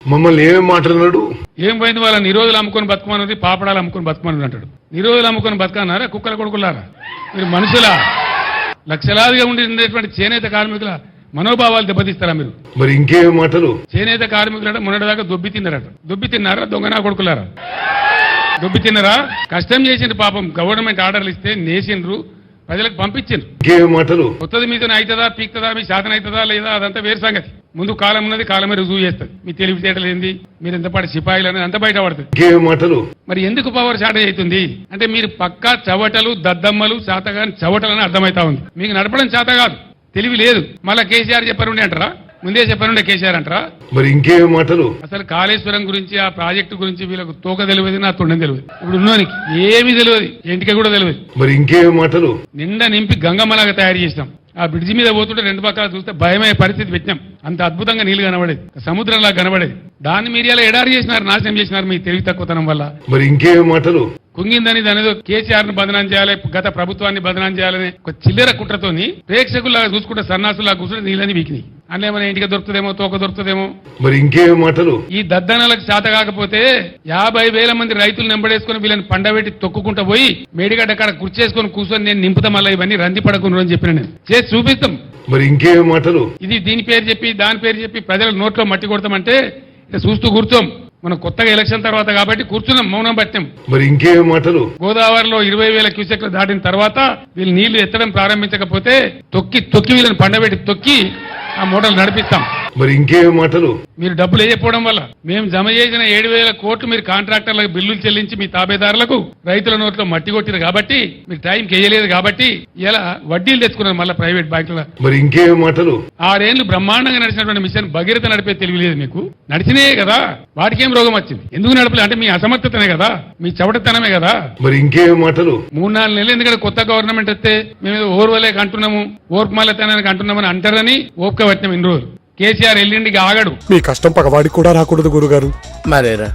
మమ్మల్ని ఏమేం మాట్లాడినాడు? ఏం పోయింది వాళ్ళ నిరోధులు అమ్ముకొని బతుకమన్నది పాపడాలు అమ్ముకొని బతుకమన్నది అంటాడు. నిరోధులు అమ్ముకొని బతకన్నారా? కుక్కల కొడుకులారా? మీరు మనుషులా? లక్షలాదిగా ఉండేటువంటి చేనేత కార్మికుల మనోభావాలు దెబ్బతీస్తారా మీరు? మరి ఇంకేం మాటలు? చేనేత కార్మికులట మొన్నటిదాకా దొబ్బి తిన్నారట. దొబ్బి తిన్నారా? దొంగనా కొడుకులారా? దొబ్బి తిన్నారా? కష్టం చేసిండ్రు పాపం. గవర్నమెంట్ ఆర్డర్లు ఇస్తే నేసిండ్రు ప్రజలకు పంపించిండ్రు. మాటలు? కొత్తది మీతో అవుతుందా పీక్తుందా? మీ శాతం అవుతుందా లేదా? అదంతా వేరు సంగతి. ముందు కాలం ఉన్నది కాలమే రుజువు చేస్తుంది. మీ తెలివితేటలు ఏంది? మీరు ఎంతపాటి సిపాయిలు అనేది అంత బయట పడుతుంది ఇంకేం మాటలు. మరి ఎందుకు పవర్ షార్టేజ్ అవుతుంది? అంటే మీరు పక్కా చవటలు దద్దమ్మలు శాతగాని చవటలని అర్థమైతా ఉంది. మీకు నడపడం చేత కాదు. తెలివి లేదు. మళ్ళా కేసీఆర్ చెప్పనుండే అంటారా? ముందే చెప్పనుండే కేసీఆర్ అంటారా? మరి ఇంకేం మాటలు. అసలు కాళేశ్వరం గురించి ఆ ప్రాజెక్టు గురించి వీళ్ళకు తోక తెలియదు నా తొండం తెలియదు. ఇప్పుడు ఉన్నోనికి ఏమీ తెలియదు. ఇంటికి కూడా తెలియదు. మరి ఇంకేం మాటలు. నిండా నింపి గంగమ్మలాగా తయారు చేసినాం. ఆ బ్రిడ్జి మీద పోతుంటే రెండు పక్కల చూస్తే భయమయ్యే పరిస్థితి పెట్టినాం. అంత అద్భుతంగా నీళ్ళు కనబడేది. సముద్రంలా కనబడేది. దాన్ని మీరు ఇలా ఎడారి చేసినారు నాశనం చేసినారు మీ తెలివి తక్కువతనం వల్ల. మరి ఇంకేం మాటలు? కుంగిందని దాని ఏదో కేసీఆర్ను బదనాం చేయాలి గత ప్రభుత్వాన్ని బదనాం చేయాలని ఒక చిల్లర కుట్రతోని ప్రేక్షకుల్లాగా చూసుకుంటే సన్నాసులా కూర్చుంటే నీళ్ళని వీకినాయి. అందులో ఏమైనా ఇంటికి దొరుకుతుందేమో తోక దొరుకుతుందేమో. మరి ఇంకేం మాటలు? ఈ దద్దనలకు చేత కాకపోతే యాభై వేల మంది రైతులు నెంబడేసుకుని వీళ్ళని పండబెట్టి తొక్కుకుంటూ పోయి మేడిగడ్డ కాడ కుర్చేసుకొని కూర్చొని నేను నింపుతా మళ్ళీ ఇవన్నీ రంది పడకుండా అని చెప్పిన నేను. చేసి చూపిస్తాం. మరి ఇంకేం మాటలు? ఇది దీని పేరు చెప్పి దాని పేరు చెప్పి ప్రజల నోట్లో మట్టి కొడతామంటే చూస్తూ కూర్చోం. మనం కొత్తగా ఎలక్షన్ తర్వాత కాబట్టి కూర్చున్నాం మౌనం పట్టాం మరి ఇంకేం మాటలు? గోదావరిలో ఇరవై వేల క్యూసెక్లు దాటిన తర్వాత వీళ్ళు నీళ్ళు ఎత్తడం ప్రారంభించకపోతే తొక్కి తొక్కి వీళ్ళని పండబెట్టి తొక్కి ఆ మూటలు నడిపిస్తాం. మరి ఇంకేం మాటలు? మీరు డబ్బులు వేయకపోవడం వల్ల మేము జమ చేసిన ఏడు వేల కోట్లు మీరు కాంట్రాక్టర్లకు బిల్లులు చెల్లించి మీ తాబేదారులకు రైతుల నోట్లో మట్టి కొట్టిరు కాబట్టి మీరు టైంకి వేయలేదు కాబట్టి ఇలా వడ్డీలు తెచ్చుకున్నారు మళ్ళీ ప్రైవేట్ బ్యాంకుల. మరి ఇంకేం మాటలు? ఆరేళ్ళు బ్రహ్మాండంగా నడిచినటువంటి మిషన్ భగీరథ నడిపే తెలివి లేదు మీకు. నడిచినే కదా వాటికేం రోగం వచ్చింది? ఎందుకు నడపలే? అంటే మీ అసమర్థతనే కదా మీ చవటతనమే కదా. మరి ఇంకేం మాటలు? మూడు నాలుగు నెలలు ఎందుకంటే కొత్త గవర్నమెంట్ వస్తే మేము ఓర్వలేక అంటున్నాము ఓర్పుమాలతనానికి అంటున్నామని అంటారని ఓపిక పట్టినాం ఇన్ని రోజులు. కేసీఆర్ ఎల్లుండికి ఆగడు. మీ కష్టం పగవాడికి కూడా రాకూడదు గురుగారు. మరేరా?